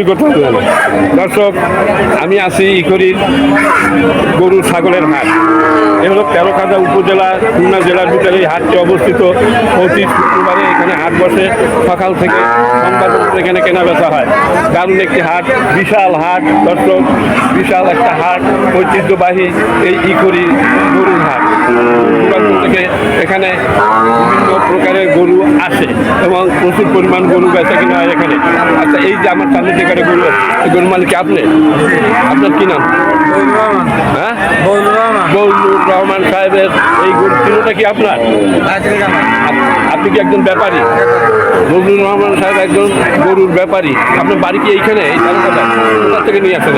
হলেন। দর্শক, আমি আছি ইকরির গরু ছাগলের হাট। এ হলো তেরোখাদা উপজেলা, খুলনা জেলার ভিতরে এই হাটটি অবস্থিত। প্রতি শুক্রবারে এখানে হাট বসে। সকাল থেকে সন্ধ্যা পর্যন্ত এখানে কেনা বেচা হয়। দারুণ একটি হাট, বিশাল হাট। দর্শক, বিশাল একটা হাট, ঐতিহ্যবাহী এই ইকরি গরুর হাট দূরান্ত থেকে এখানে বিভিন্ন প্রকারের গরু আসে এবং প্রচুর পরিমাণ গরু বেচা কিনা হয় এখানে। আচ্ছা এই যে আমার সামনে যেখানে গরু আছে, গরু মালিক কি আপনি? আপনার কি নাম? হ্যাঁ? বৌলুর রহমান সাহেবের এই গরু কিলোটা কি আপনার? আপ- আপনি কি একজন ব্যাপারী। বজলুর রহমান সাহেব একজন গরুর ব্যাপারী। আপনার বাড়ি কি এইখানে? এই কোথা? থেকে নিয়ে আসেন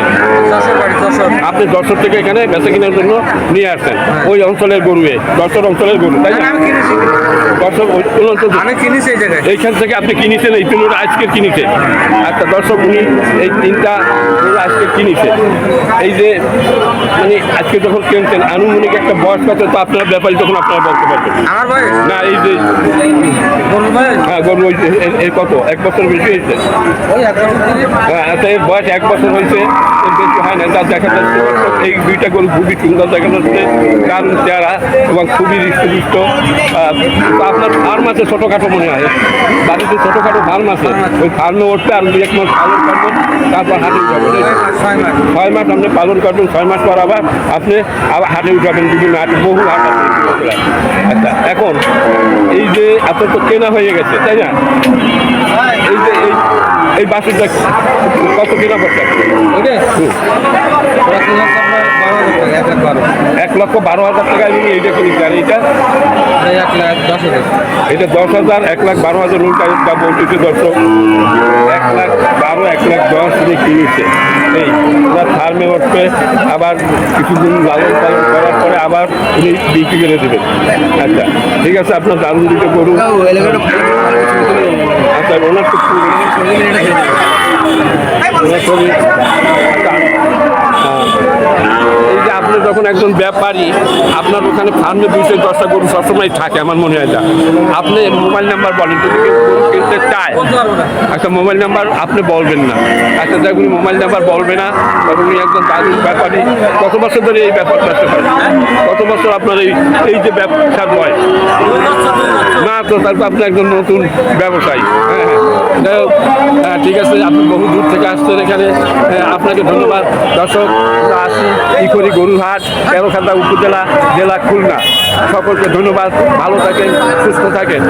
আপনি দর্শক থেকে এখানে বেচা কেনার জন্য নিয়ে আসেন ওই অঞ্চলের গরু দর্শক অঞ্চলের গরু তাই না? দর্শক ওই ওই অঞ্চল আমি কিনেছি এই জায়গায়। এইখান থেকে আপনি কিনেছেন এই তুলোটা আজকে কিনেছে আচ্ছা দর্শক উনি এই তিনটা আজকে কিনেছে এই যে মানে আজকে যখন কিনছেন আনুমানিক একটা বয়স কত তো আপনার ব্যাপারী তখন আপনারা বলতে পারবেন। না এই যে হ্যাঁ গরু কত? এক বছর বেশি হয়েছে। হ্যাঁ এর বয়স এক বছর হয়েছে বেশি হয় না। দেখা যাচ্ছে এই দুইটা গরু খুবই সুন্দর দেখা যাচ্ছে। দারুণ চেহারা এবং খুবই হৃষ্টপুষ্ট। আপনার ফার্ম আছে ছোটোখাটো মনে হয়? বাড়িতে ছোটোখাটো ফার্ম আছে? ওই ফার্মে উঠতে আর দুই এক মাস পালন করবেন তারপর হাটে উঠাবেন। ছয় মাস আপনি পালন করবেন ছয় মাস পর আবার আপনি আবার হাটে উঠাবেন। বিভিন্ন হাটে বহু হাট আছে। আচ্ছা এখন এই যে আপনার তো কেনা হয়ে গেছে তাই না? এই যে এই এই বাসুরটা কত কেনা পড়ছে। ওরা এক লক্ষ বারো হাজার টাকা আমি এইটা আর এইটা? এই এক লাখ দশ হাজার এটা দশ হাজার এক লাখ বারো হাজার উল্টা দাম বলতেছে দর্শক। এক লাখ বারো এক লাখ দশ উনি কিনেছে। এই ওনার ফার্মে উঠবে আবার কিছুদিন লালন পালন করার পরে আবার উনি বিক্রি করে দেবেন। আচ্ছা। ঠিক আছে আপনার দারুণ দিকে গরু আচ্ছা ওনার তো ওনার ছবি আচ্ছা আহ, এই যে আপনি যখন একজন ব্যাপারী আপনার ওখানে ফার্মে দুইশো দশটা গরু সবসময় থাকে আমার মনে হয় যা আপনি মোবাইল নাম্বার বলেন যদি কিনতে চায় একটা মোবাইল নাম্বার আপনি বলবেন না। একটা উনি মোবাইল নাম্বার বলবে না তখন একজন দারুণ ব্যাপারী কত বছর ধরে এই ব্যাপার করতে পারেন বছর আপনার এই এই যে ব্যবসা নয়। না তো তারপর আপনি একজন নতুন ব্যবসায়ী। হ্যাঁ হ্যাঁ। হ্যাঁ, ঠিক আছে আপনি বহু দূর থেকে আসছেন এখানে। হ্যাঁ, আপনাকে ধন্যবাদ। দর্শক আসি ইকরি গরুরহাট তেরোখাতা উপজেলা জেলা খুলনা। সকলকে ধন্যবাদ। ভালো থাকেন সুস্থ থাকেন।